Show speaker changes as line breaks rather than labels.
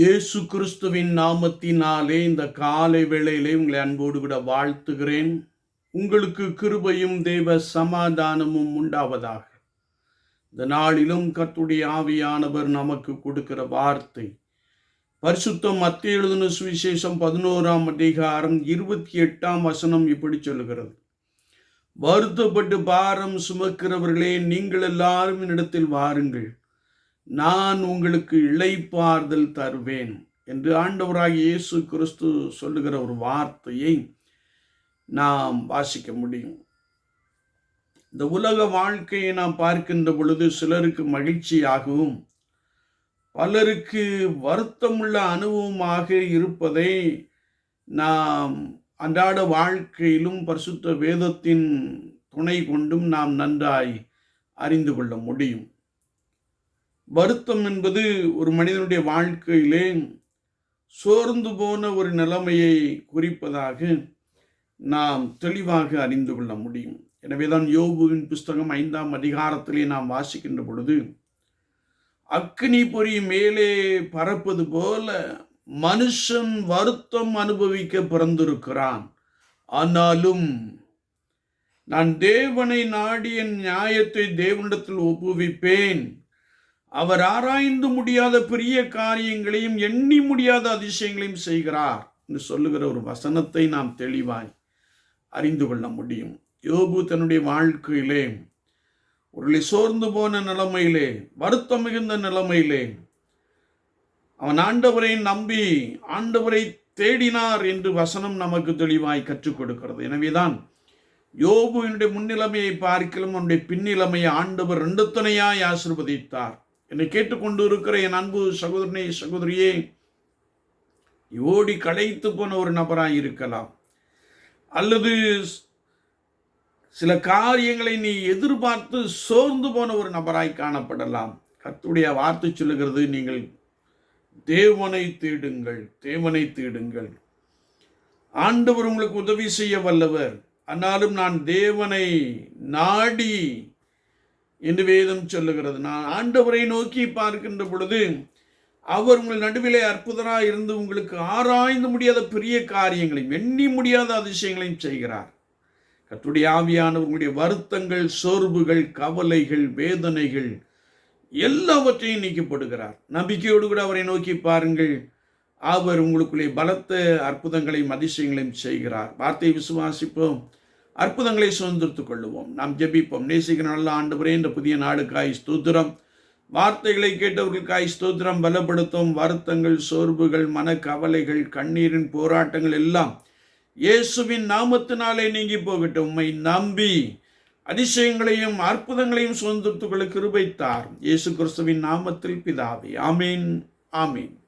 இயேசு கிறிஸ்துவின் நாமத்தினாலே இந்த காலை வேளையிலே உங்களை அன்போடு விட வாழ்த்துகிறேன். உங்களுக்கு கிருபையும் தேவ சமாதானமும் உண்டாவதாக. இந்த நாளிலும் கத்துடைய ஆவியானவர் நமக்கு கொடுக்கிற வார்த்தை. பரிசுத்தம் மத்திய எழுதின சுவிசேஷம் பதினோராம் அதிகாரம் இருபத்தி எட்டாம் வசனம் இப்படி சொல்கிறது வருத்தப்பட்டு பாரம் சுமக்கிறவர்களே நீங்கள் எல்லாரும் இடத்தில் வாருங்கள். நான் உங்களுக்கு இழைப்பார்தல் தருவேன் என்று ஆண்டவராக இயேசு கிறிஸ்து சொல்லுகிற ஒரு வார்த்தையை நாம் வாசிக்க முடியும். இந்த உலக வாழ்க்கையை நாம் பார்க்கின்ற பொழுது சிலருக்கு மகிழ்ச்சியாகவும் பலருக்கு வருத்தமுள்ள அனுபவமாக இருப்பதை நாம் அன்றாட வாழ்க்கையிலும் பரிசுத்த வேதத்தின் துணை கொண்டும் நாம் நன்றாய் அறிந்து கொள்ள முடியும். வருத்தம் என்பது ஒரு மனிதனுடைய வாழ்க்கையிலே சோர்ந்து போன ஒரு நிலைமையை குறிப்பதாக நாம் தெளிவாக அறிந்து கொள்ள முடியும். எனவேதான் யோபுவின் புஸ்தகம் ஐந்தாம் அதிகாரத்திலே நாம் வாசிக்கின்ற பொழுது அக்னி பொறி மேலே பறப்பது போல மனுஷன் வருத்தம் அனுபவிக்க பிறந்திருக்கிறான். ஆனாலும் நான் தேவனை நாடி என் நியாயத்தை தேவனிடத்தில் ஒப்புவிப்பேன். அவர் ஆராய்ந்து முடியாத பெரிய காரியங்களையும் எண்ணி முடியாத அதிசயங்களையும் செய்கிறார் என்று சொல்லுகிற ஒரு வசனத்தை நாம் தெளிவாய் அறிந்து கொள்ள முடியும். யோபு தன்னுடைய வாழ்க்கையிலே ஒரு சோர்ந்து போன நிலைமையிலே வருத்தம் மிகுந்த நிலைமையிலே அவன் ஆண்டவரை நம்பி ஆண்டவரை தேடினார் என்று வசனம் நமக்கு தெளிவாய் கற்றுக் கொடுக்கிறது. எனவேதான் யோபுவினுடைய முன்னிலைமையை பார்க்கலும் அவனுடைய பின்னிலைமையை ஆண்டவர் ரெண்டு துணையாய் ஆசிர்வதித்தார். என்னை கேட்டுக்கொண்டு இருக்கிற என் அன்பு சகோதரனே சகோதரியே ஓடி களைத்து போன ஒரு நபராக இருக்கலாம். அல்லது சில காரியங்களை நீ எதிர்பார்த்து சோர்ந்து போன ஒரு நபராய் காணப்படலாம். கத்துடைய வார்த்தை சொல்லுகிறது நீங்கள் தேவனை தேடுங்கள் தேவனை தேடுங்கள். ஆண்டவர் உங்களுக்கு உதவி செய்ய வல்லவர். ஆனாலும் நான் தேவனை நாடி என்று வேதம் சொல்லுகிறது. நான் ஆண்டவரை நோக்கி பார்க்கின்ற பொழுது அவர் உங்கள் நடுவிலே அற்புதராக இருந்து உங்களுக்கு ஆராய்ந்து முடியாத பெரிய காரியங்களையும் எண்ணி முடியாத அதிசயங்களையும் செய்கிறார். கத்துடைய ஆவியானவர்களுடைய வருத்தங்கள் சோர்வுகள் கவலைகள் வேதனைகள் எல்லாவற்றையும் நீக்கப்படுகிறார் நம்பிக்கையோடு கூட அவரை நோக்கி பாருங்கள். அவர் உங்களுக்குள்ளே பலத்த அற்புதங்களையும் அதிசயங்களையும் செய்கிறார். வார்த்தையை விசுவாசிப்போம். அற்புதங்களை சுதந்திரத்துக் கொள்ளுவோம். நாம் ஜெபிப்போம். நேசிக்கிற நல்ல ஆண்டு இந்த புதிய நாடுக்காய் ஸ்தூத்திரம். வார்த்தைகளை கேட்டவர்களுக்காய் ஸ்தோத்திரம். பலப்படுத்தும் வருத்தங்கள் சோர்வுகள் மன கவலைகள் கண்ணீரின் போராட்டங்கள் எல்லாம் இயேசுவின் நாமத்தினாலே நீங்கி போகட்டும். உம்மை நம்பி அதிசயங்களையும் அற்புதங்களையும் சுதந்திரத்துக்களுக்கு கிருபைத்தார் இயேசு கிறிஸ்துவின் நாமத்தில் பிதாவே. ஆமீன். ஆமீன்.